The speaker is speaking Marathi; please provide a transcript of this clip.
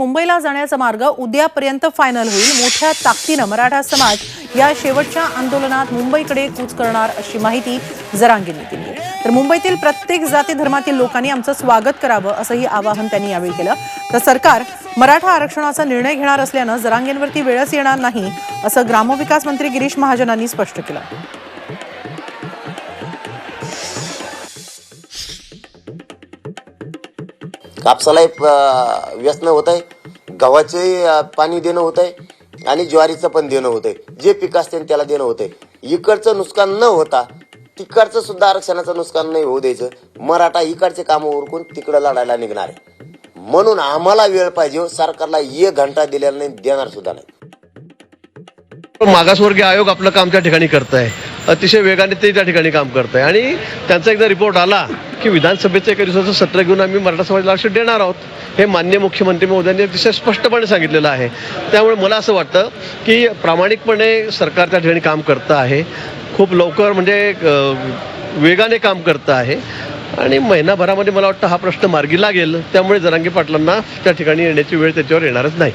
मुंबईला जाण्याचा मार्ग उद्यापर्यंत फायनल होईल. मोठ्या ताकदीनं मराठा समाज या शेवटच्या आंदोलनात मुंबईकडे कूच करणार अशी माहिती जरांगींनी दिली. तर मुंबईतील प्रत्येक जाती धर्मातील लोकांनी आमचं स्वागत करावं असंही आवाहन त्यांनी यावेळी केलं. तर सरकार मराठा आरक्षणाचा निर्णय घेणार असल्यानं जरांगेंवरती वेळच येणार नाही असं ग्रामविकास मंत्री गिरीश महाजनांनी स्पष्ट केलं. कापसालाही व्यसन होत आहे गव्हाचे पाणी देणं होत आहे आणि ज्वारीचं पण देणं होत आहे जे पीक असते त्याला देणं होत आहे इकडचं नुकसान न होता तिकडचं सुद्धा आरक्षणाचं नुकसान नाही होऊ द्यायचं. मराठा इकडचे कामं उरकून तिकडं लढायला निघणार आहे. म्हणून आम्हाला वेळ पाहिजे हो, सरकारला एक घंटा दिलेला नाही देणार सुद्धा नाही. मागासवर्गीय आयोग आपलं काम त्या ठिकाणी करत आहे अतिशय वेगाने ते त्या ठिकाणी काम करत आहे आणि त्यांचा एकदा रिपोर्ट आला की विधानसभेचं एका दिवसाचं सत्र घेऊन आम्ही मराठा समाजाला लक्ष देणार आहोत. हे मान्य मुख्यमंत्री महोदयांनी अतिशय स्पष्टपणे सांगितलेलं आहे. त्यामुळे मला असं वाटतं की प्रामाणिकपणे सरकार त्या ठिकाणी काम करतं आहे. खूप लवकर म्हणजे वेगाने काम करतं आहे. आणि महिनाभरामध्ये मला वाटतं हा प्रश्न मार्गी लागेल. त्यामुळे जरांगी पाटलांना त्या ठिकाणी येण्याची वेळ त्याच्यावर येणारच नाही.